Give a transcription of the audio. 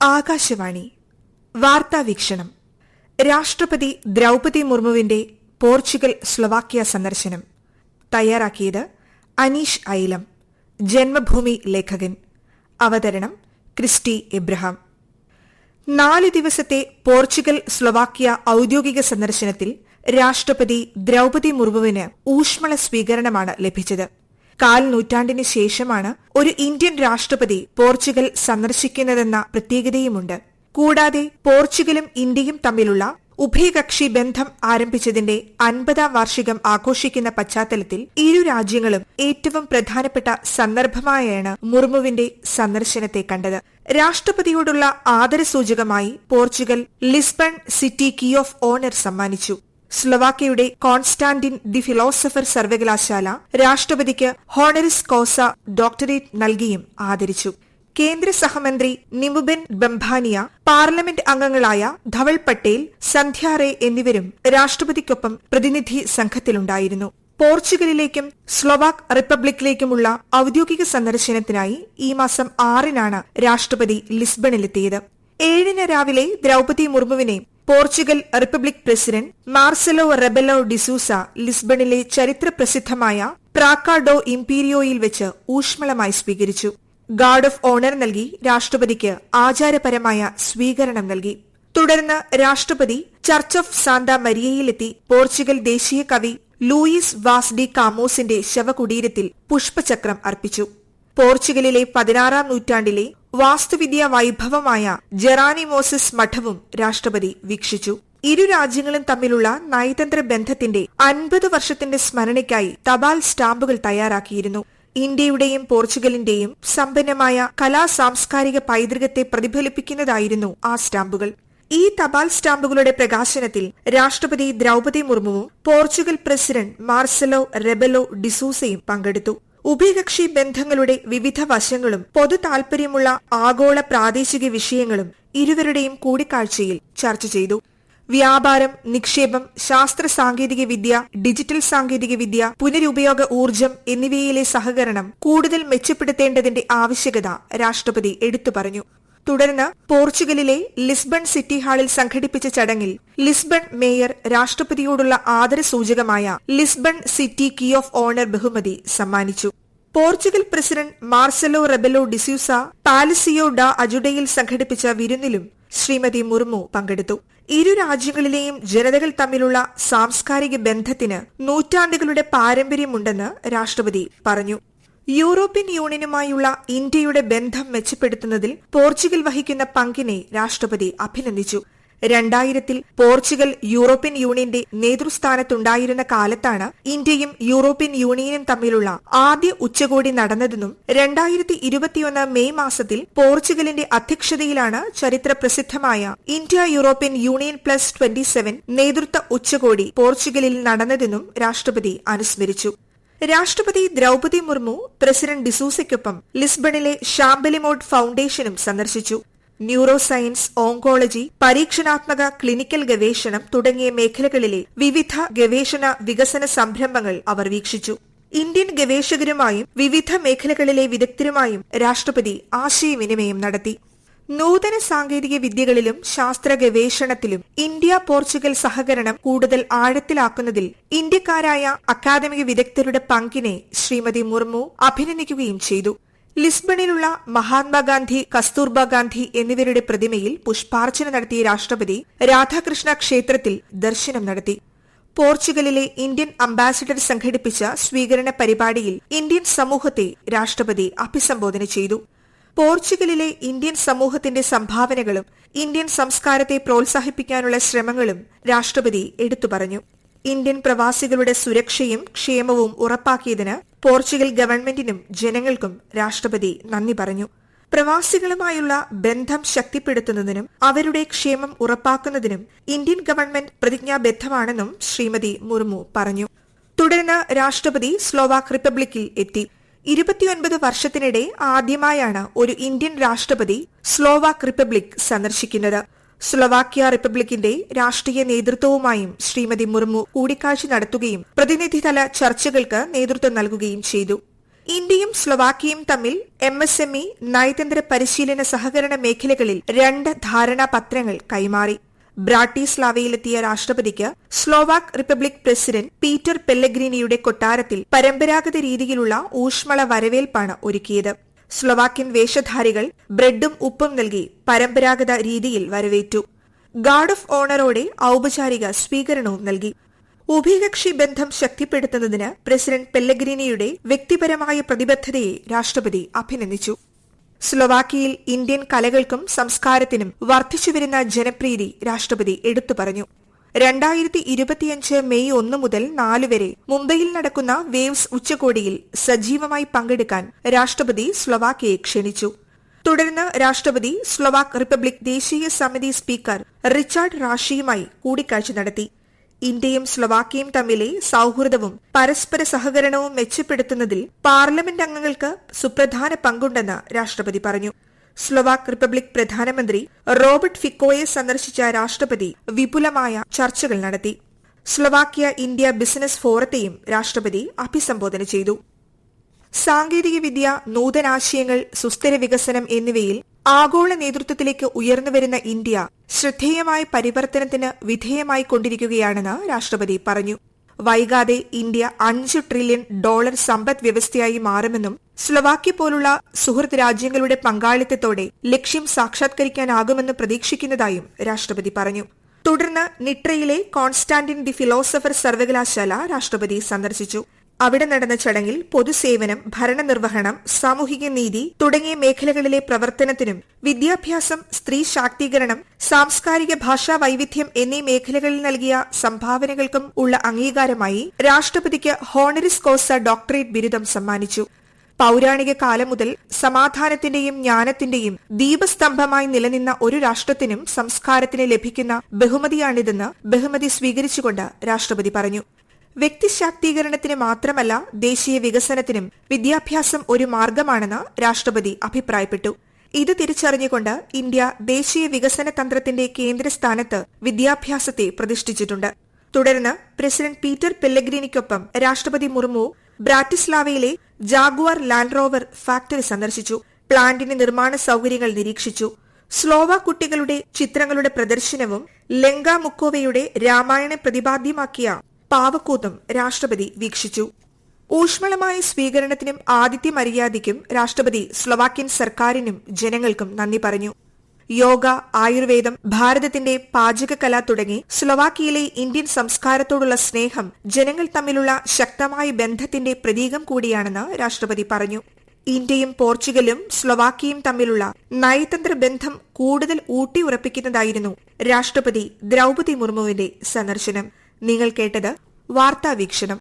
ആകാശവാണി. വാർത്താ വീക്ഷണം. രാഷ്ട്രപതി ദ്രൗപതി മുർമുവിന്റെ പോർച്ചുഗൽ സ്ലൊവാക്യ സന്ദർശനം. തയ്യാറാക്കിയത് അനീഷ് ഐലം. ജന്മഭൂമി ലേഖകൻ. അവതരണം ക്രിസ്റ്റി എബ്രഹാം. നാല് ദിവസത്തെ പോർച്ചുഗൽ സ്ലൊവാക്യ ഔദ്യോഗിക സന്ദർശനത്തിൽ രാഷ്ട്രപതി ദ്രൗപതി മുർമുവിന് ഊഷ്മള സ്വീകരണമാണ് ലഭിച്ചത്. കാൽ നൂറ്റാണ്ടിന് ശേഷമാണ് ഒരു ഇന്ത്യൻ രാഷ്ട്രപതി പോർച്ചുഗൽ സന്ദർശിക്കുന്നതെന്ന പ്രത്യേകതയുമുണ്ട്. കൂടാതെ പോർച്ചുഗലും ഇന്ത്യയും തമ്മിലുള്ള ഉഭയകക്ഷി ബന്ധം ആരംഭിച്ചതിന്റെ അൻപതാം വാർഷികം ആഘോഷിക്കുന്ന പശ്ചാത്തലത്തിൽ ഇരു രാജ്യങ്ങളും ഏറ്റവും പ്രധാനപ്പെട്ട സന്ദർഭമായാണ് മുർമുവിന്റെ സന്ദർശനത്തെ കണ്ടത്. രാഷ്ട്രപതിയോടുള്ള ആദരസൂചകമായി Portugal Lisbon city key of honour സമ്മാനിച്ചു. സ്ലൊവാക്യയുടെ കോൺസ്റ്റാന്റിൻ ദി ഫിലോസഫർ സർവകലാശാല രാഷ്ട്രപതിക്ക് ഹോണറിസ് കോസ ഡോക്ടറേറ്റ് നൽകിയും ആദരിച്ചു. കേന്ദ്ര സഹമന്ത്രി നിമുബെൻ ബംഭാനിയ പാർലമെന്റ് അംഗങ്ങളായ ധവൾ പട്ടേൽ സന്ധ്യ റേ എന്നിവരും രാഷ്ട്രപതിക്കൊപ്പം പ്രതിനിധി സംഘത്തിലുണ്ടായിരുന്നു. പോർച്ചുഗലിലേക്കും സ്ലോവാക് റിപ്പബ്ലിക്കിലേക്കുമുള്ള ഔദ്യോഗിക സന്ദർശനത്തിനായി ഈ മാസം ആറിനാണ് രാഷ്ട്രപതി ലിസ്ബണിലെത്തിയത്. ഏഴിന് രാവിലെ Droupadi മുർമുവിനെ Portugal republic president Marcelo Rebelo de Sousa ലിസ്ബണിലെ ചരിത്രപ്രസിദ്ധമായ പ്രാക്കാഡോ ഇംപീരിയോയിൽ വെച്ച് ഊഷ്മളമായി സ്വീകരിച്ചു. ഗാർഡ് ഓഫ് ഓണർ നൽകി രാഷ്ട്രപതിക്ക് ആചാരപരമായ സ്വീകരണം നൽകി. തുടർന്ന് രാഷ്ട്രപതി ചർച്ച് ഓഫ് സാന്ത മരിയയിലെത്തി പോർച്ചുഗൽ ദേശീയ കവി ലൂയിസ് വാസ് ഡി കാമോസിന്റെ ശവകുടീരത്തിൽ പുഷ്പചക്രം അർപ്പിച്ചു. പോർച്ചുഗലിലെ പതിനാറാം നൂറ്റാണ്ടിലെ വാസ്തുവിദ്യാ വൈഭവമായ ജെറാനിമോസിസ് മഠവും രാഷ്ട്രപതി വീക്ഷിച്ചു. ഇരു രാജ്യങ്ങളും തമ്മിലുള്ള നയതന്ത്ര ബന്ധത്തിന്റെ അൻപത് വർഷത്തിന്റെ സ്മരണയ്ക്കായി തപാൽ സ്റ്റാമ്പുകൾ തയ്യാറാക്കിയിരുന്നു. ഇന്ത്യയുടെയും പോർച്ചുഗലിന്റെയും സമ്പന്നമായ കലാ സാംസ്കാരിക പൈതൃകത്തെ പ്രതിഫലിപ്പിക്കുന്നതായിരുന്നു ആ സ്റ്റാമ്പുകൾ. ഈ തപാൽ സ്റ്റാമ്പുകളുടെ പ്രകാശനത്തിൽ രാഷ്ട്രപതി ദ്രൗപതി മുർമുവും പോർച്ചുഗൽ പ്രസിഡന്റ് മാർസലോ റെബലോ ഡിസൂസയും പങ്കെടുത്തു. ഉഭയകക്ഷി ബന്ധങ്ങളുടെ വിവിധ വശങ്ങളും പൊതു താൽപര്യമുള്ള ആഗോള പ്രാദേശിക വിഷയങ്ങളും ഇരുവരുടെയും കൂടിക്കാഴ്ചയിൽ ചർച്ച ചെയ്തു. വ്യാപാരം നിക്ഷേപം ശാസ്ത്ര സാങ്കേതിക വിദ്യ ഡിജിറ്റൽ സാങ്കേതിക വിദ്യ പുനരുപയോഗ ഊർജം എന്നിവയിലെ സഹകരണം കൂടുതൽ മെച്ചപ്പെടുത്തേണ്ടതിന്റെ ആവശ്യകത രാഷ്ട്രപതി എടുത്തു പറഞ്ഞു. തുടർന്ന് പോർച്ചുഗലിലെ ലിസ്ബൺ സിറ്റി ഹാളിൽ സംഘടിപ്പിച്ച ചടങ്ങിൽ ലിസ്ബൺ മേയർ രാഷ്ട്രപതിയോടുള്ള ആദരസൂചകമായ Lisbon city key of honour ബഹുമതി സമ്മാനിച്ചു. Portugal president Marcelo Rebelo de Sousa Palacio da അജുഡയിൽ സംഘടിപ്പിച്ച വിരുന്നിലും ശ്രീമതി മുർമു പങ്കെടുത്തു. ഇരു രാജ്യങ്ങളിലെയും ജനതകൾ തമ്മിലുള്ള സാംസ്കാരിക ബന്ധത്തിന് നൂറ്റാണ്ടുകളുടെ പാരമ്പര്യമുണ്ടെന്ന് രാഷ്ട്രപതി പറഞ്ഞു. യൂറോപ്യൻ യൂണിയനുമായുള്ള ഇന്ത്യയുടെ ബന്ധം മെച്ചപ്പെടുത്തുന്നതിൽ പോർച്ചുഗൽ വഹിക്കുന്ന പങ്കിനെ രാഷ്ട്രപതി അഭിനന്ദിച്ചു. രണ്ടായിരത്തിൽ പോർച്ചുഗൽ യൂറോപ്യൻ യൂണിയന്റെ നേതൃസ്ഥാനത്തുണ്ടായിരുന്ന കാലത്താണ് ഇന്ത്യയും യൂറോപ്യൻ യൂണിയനും തമ്മിലുള്ള ആദ്യ ഉച്ചകോടി നടന്നതെന്നും രണ്ടായിരത്തി ഇരുപത്തിയൊന്ന് മെയ് മാസത്തിൽ പോർച്ചുഗലിന്റെ അധ്യക്ഷതയിലാണ് ചരിത്ര പ്രസിദ്ധമായ India European union plus twenty seven നേതൃത്വ ഉച്ചകോടി പോർച്ചുഗലിൽ നടന്നതെന്നും രാഷ്ട്രപതി അനുസ്മരിച്ചു. രാഷ്ട്രപതി ദ്രൌപതി മുർമു പ്രസിഡന്റ് ഡിസൂസയ്ക്കൊപ്പം ലിസ്ബണിലെ ഷാംബലിമോഡ് ഫൌണ്ടേഷനും സന്ദർശിച്ചു. ന്യൂറോ സയൻസ് ഓങ്കോളജി പരീക്ഷണാത്മക ക്ലിനിക്കൽ ഗവേഷണം തുടങ്ങിയ മേഖലകളിലെ വിവിധ ഗവേഷണ വികസന സംരംഭങ്ങൾ അവർ വീക്ഷിച്ചു. ഇന്ത്യൻ ഗവേഷകരുമായും വിവിധ മേഖലകളിലെ വിദഗ്ധരുമായും രാഷ്ട്രപതി ആശയവിനിമയം നടത്തി. നൂതന സാങ്കേതിക വിദ്യകളിലും ശാസ്ത്ര ഗവേഷണത്തിലും ഇന്ത്യ പോർച്ചുഗൽ സഹകരണം കൂടുതൽ ആഴത്തിലാക്കുന്നതിൽ ഇന്ത്യക്കാരായ അക്കാദമിക വിദഗ്ധരുടെ പങ്കിനെ ശ്രീമതി മുർമു അഭിനന്ദിക്കുകയും ചെയ്തു. ലിസ്ബണിലുള്ള മഹാത്മാഗാന്ധി കസ്തൂർബ ഗാന്ധി എന്നിവരുടെ പ്രതിമയിൽ പുഷ്പാർച്ചന നടത്തിയ രാഷ്ട്രപതി രാധാകൃഷ്ണ ക്ഷേത്രത്തിൽ ദർശനം നടത്തി. പോർച്ചുഗലിലെ ഇന്ത്യൻ അംബാസിഡർ സംഘടിപ്പിച്ച സ്വീകരണ പരിപാടിയിൽ ഇന്ത്യൻ സമൂഹത്തെ രാഷ്ട്രപതി അഭിസംബോധന ചെയ്തു. പോർച്ചുഗലിലെ ഇന്ത്യൻ സമൂഹത്തിന്റെ സംഭാവനകളും ഇന്ത്യൻ സംസ്കാരത്തെ പ്രോത്സാഹിപ്പിക്കാനുള്ള ശ്രമങ്ങളും രാഷ്ട്രപതി എടുത്തു പറഞ്ഞു. ഇന്ത്യൻ പ്രവാസികളുടെ സുരക്ഷയും ക്ഷേമവും ഉറപ്പാക്കിയതിന് പോർച്ചുഗൽ ഗവൺമെന്റിനും ജനങ്ങൾക്കും രാഷ്ട്രപതി നന്ദി പറഞ്ഞു. പ്രവാസികളുമായുള്ള ബന്ധം ശക്തിപ്പെടുത്തുന്നതിനും അവരുടെ ക്ഷേമം ഉറപ്പാക്കുന്നതിനും ഇന്ത്യൻ ഗവൺമെന്റ് പ്രതിജ്ഞാബദ്ധമാണെന്നും ശ്രീമതി മുർമു പറഞ്ഞു. തുടർന്ന് രാഷ്ട്രപതി സ്ലോവാക് റിപ്പബ്ലിക്കിൽ എത്തി. ഇരുപത്തിയൊൻപത് വർഷത്തിനിടെ ആദ്യമായാണ് ഒരു ഇന്ത്യൻ രാഷ്ട്രപതി സ്ലോവാക് റിപ്പബ്ലിക് സന്ദർശിക്കുന്നത്. സ്ലോവാക്യ റിപ്പബ്ലിക്കിന്റെ രാഷ്ട്രീയ നേതൃത്വവുമായും ശ്രീമതി മുർമു കൂടിക്കാഴ്ച നടത്തുകയും പ്രതിനിധിതല ചർച്ചകൾക്ക് നേതൃത്വം നൽകുകയും ചെയ്തു. ഇന്ത്യയും സ്ലൊവാക്കിയയും തമ്മിൽ എം എസ് എം ഇ നയതന്ത്ര പരിശീലന സഹകരണ മേഖലകളിൽ രണ്ട് ധാരണാപത്രങ്ങൾ കൈമാറി. ബ്രാട്ടിസ്ലാവയിലെത്തിയ രാഷ്ട്രപതിക്ക് സ്ലോവാക് റിപ്പബ്ലിക് പ്രസിഡന്റ് പീറ്റർ പെല്ലഗ്രീനിയുടെ കൊട്ടാരത്തിൽ പരമ്പരാഗത രീതിയിലുള്ള ഊഷ്മള വരവേൽപ്പാണ് ഒരുക്കിയത്. സ്ലോവാക്യൻ വേഷധാരികൾ ബ്രെഡും ഉപ്പും നൽകി പരമ്പരാഗത രീതിയിൽ വരവേറ്റു. ഗാർഡ് ഓഫ് ഓണറോടെ ഔപചാരിക സ്വീകരണവും നൽകി. ഉഭയകക്ഷി ബന്ധം ശക്തിപ്പെടുത്തുന്നതിന് പ്രസിഡന്റ് പെല്ലഗ്രീനിയുടെ വ്യക്തിപരമായ പ്രതിബദ്ധതയെ രാഷ്ട്രപതി അഭിനന്ദിച്ചു. സ്ലൊവാക്കിയയിൽ ഇന്ത്യൻ കലകൾക്കും സംസ്കാരത്തിനും വർദ്ധിച്ചുവരുന്ന ജനപ്രീതി രാഷ്ട്രപതി എടുത്തു പറഞ്ഞു. രണ്ടായിരത്തി ഇരുപത്തിയഞ്ച് മെയ് ഒന്ന് മുതൽ നാല് വരെ മുംബൈയിൽ നടക്കുന്ന വേവ്സ് ഉച്ചകോടിയിൽ സജീവമായി പങ്കെടുക്കാൻ രാഷ്ട്രപതി സ്ലൊവാക്കിയെ ക്ഷണിച്ചു. തുടർന്ന് രാഷ്ട്രപതി സ്ലൊവാക് റിപ്പബ്ലിക് ദേശീയ സമിതി സ്പീക്കർ റിച്ചാർഡ് റാഷിയുമായി കൂടിക്കാഴ്ച നടത്തി. ഇന്ത്യയും സ്ലൊവാക്കിയയും തമ്മിലെ സൌഹൃദവും പരസ്പര സഹകരണവും മെച്ചപ്പെടുത്തുന്നതിൽ പാർലമെന്റ് അംഗങ്ങൾക്ക് സുപ്രധാന പങ്കുണ്ടെന്ന് രാഷ്ട്രപതി പറഞ്ഞു. സ്ലൊവാക് റിപ്പബ്ലിക് പ്രധാനമന്ത്രി റോബർട്ട് ഫിക്കോയെ സന്ദർശിച്ച രാഷ്ട്രപതി വിപുലമായ ചർച്ചകൾ നടത്തി. സ്ലൊവാക്യ ഇന്ത്യ ബിസിനസ് ഫോറത്തെയും രാഷ്ട്രപതി അഭിസംബോധന ചെയ്തു. സാങ്കേതികവിദ്യ നൂതനാശയങ്ങൾ സുസ്ഥിര വികസനം എന്നിവയിൽ ആഗോള നേതൃത്വത്തിലേക്ക് ഉയർന്നുവരുന്ന ഇന്ത്യ ശ്രദ്ധേയമായ പരിവർത്തനത്തിന് വിധേയമായി കൊണ്ടിരിക്കുകയാണെന്ന് രാഷ്ട്രപതി പറഞ്ഞു. വൈകാതെ ഇന്ത്യ അഞ്ച് ട്രില്യൺ ഡോളർ സമ്പദ് വ്യവസ്ഥയായി മാറുമെന്നും സ്ലൊവാക്യ പോലുള്ള സുഹൃത്ത് രാജ്യങ്ങളുടെ പങ്കാളിത്തത്തോടെ ലക്ഷ്യം സാക്ഷാത്കരിക്കാനാകുമെന്ന് പ്രതീക്ഷിക്കുന്നതായും രാഷ്ട്രപതി പറഞ്ഞു. തുടർന്ന് നിട്രയിലെ കോൺസ്റ്റാന്റിൻ ദി ഫിലോസഫർ സർവകലാശാല രാഷ്ട്രപതി സന്ദർശിച്ചു. അവിടെ നടന്ന ചടങ്ങിൽ പൊതുസേവനം ഭരണനിർവഹണം സാമൂഹിക നീതി തുടങ്ങിയ മേഖലകളിലെ പ്രവർത്തനത്തിനും വിദ്യാഭ്യാസം സ്ത്രീ ശാക്തീകരണം സാംസ്കാരിക ഭാഷാ വൈവിധ്യം എന്നീ മേഖലകളിൽ നൽകിയ സംഭാവനകൾക്കും ഉള്ള അംഗീകാരമായി രാഷ്ട്രപതിക്ക് ഹോണറിസ് കോസ ഡോക്ടറേറ്റ് ബിരുദം സമ്മാനിച്ചു. പൌരാണിക കാലം മുതൽ സമാധാനത്തിന്റെയും ജ്ഞാനത്തിന്റെയും ദീപസ്തംഭമായി നിലനിന്ന ഒരു രാഷ്ട്രത്തിനും സംസ്കാരത്തിന് ലഭിക്കുന്ന ബഹുമതിയാണിതെന്ന് ബഹുമതി സ്വീകരിച്ചുകൊണ്ട് രാഷ്ട്രപതി പറഞ്ഞു. വ്യക്തിശാക്തീകരണത്തിന് മാത്രമല്ല ദേശീയ വികസനത്തിനും വിദ്യാഭ്യാസം ഒരു മാർഗമാണെന്ന് രാഷ്ട്രപതി അഭിപ്രായപ്പെട്ടു. ഇത് തിരിച്ചറിഞ്ഞുകൊണ്ട് ഇന്ത്യ ദേശീയ വികസന തന്ത്രത്തിന്റെ കേന്ദ്രസ്ഥാനത്ത് വിദ്യാഭ്യാസത്തെ പ്രതിഷ്ഠിച്ചിട്ടുണ്ട്. തുടർന്ന് പ്രസിഡന്റ് പീറ്റർ പെല്ലഗ്രീനിക്കൊപ്പം രാഷ്ട്രപതി മുർമു ബ്രാറ്റിസ്ലാവയിലെ ജാഗ്വാർ ലാൻഡ് റോവർ ഫാക്ടറി സന്ദർശിച്ചു. പ്ലാന്റിന്റെ നിർമ്മാണ സൌകര്യങ്ങൾ നിരീക്ഷിച്ചു. സ്ലോവ കുട്ടികളുടെ ചിത്രങ്ങളുടെ പ്രദർശനവും ലെങ്ക മുക്കോവയുടെ രാമായണ പ്രതിപാദ്യമാക്കിയ പാവക്കൂത്തും രാഷ്ട്രപതി വീക്ഷിച്ചു. ഊഷ്മളമായ സ്വീകരണത്തിനും ആതിഥ്യ മര്യാദയ്ക്കും രാഷ്ട്രപതി സ്ലൊവാക്യൻ സർക്കാരിനും ജനങ്ങൾക്കും നന്ദി പറഞ്ഞു. യോഗ ആയുർവേദം ഭാരതത്തിന്റെ പാചകകല തുടങ്ങി സ്ലൊവാക്കിയയിലെ ഇന്ത്യൻ സംസ്കാരത്തോടുള്ള സ്നേഹം ജനങ്ങൾ തമ്മിലുള്ള ശക്തമായ ബന്ധത്തിന്റെ പ്രതീകം കൂടിയാണെന്ന് രാഷ്ട്രപതി പറഞ്ഞു. ഇന്ത്യയും പോർച്ചുഗലും സ്ലൊവാക്കിയയും തമ്മിലുള്ള നയതന്ത്ര ബന്ധം കൂടുതൽ ഊട്ടിയുറപ്പിക്കുന്നതായിരുന്നു രാഷ്ട്രപതി ദ്രൗപതി മുർമുവിന്റെ സന്ദർശനം. നിങ്ങൾ കേട്ടത് വാർത്താ വീക്ഷണം.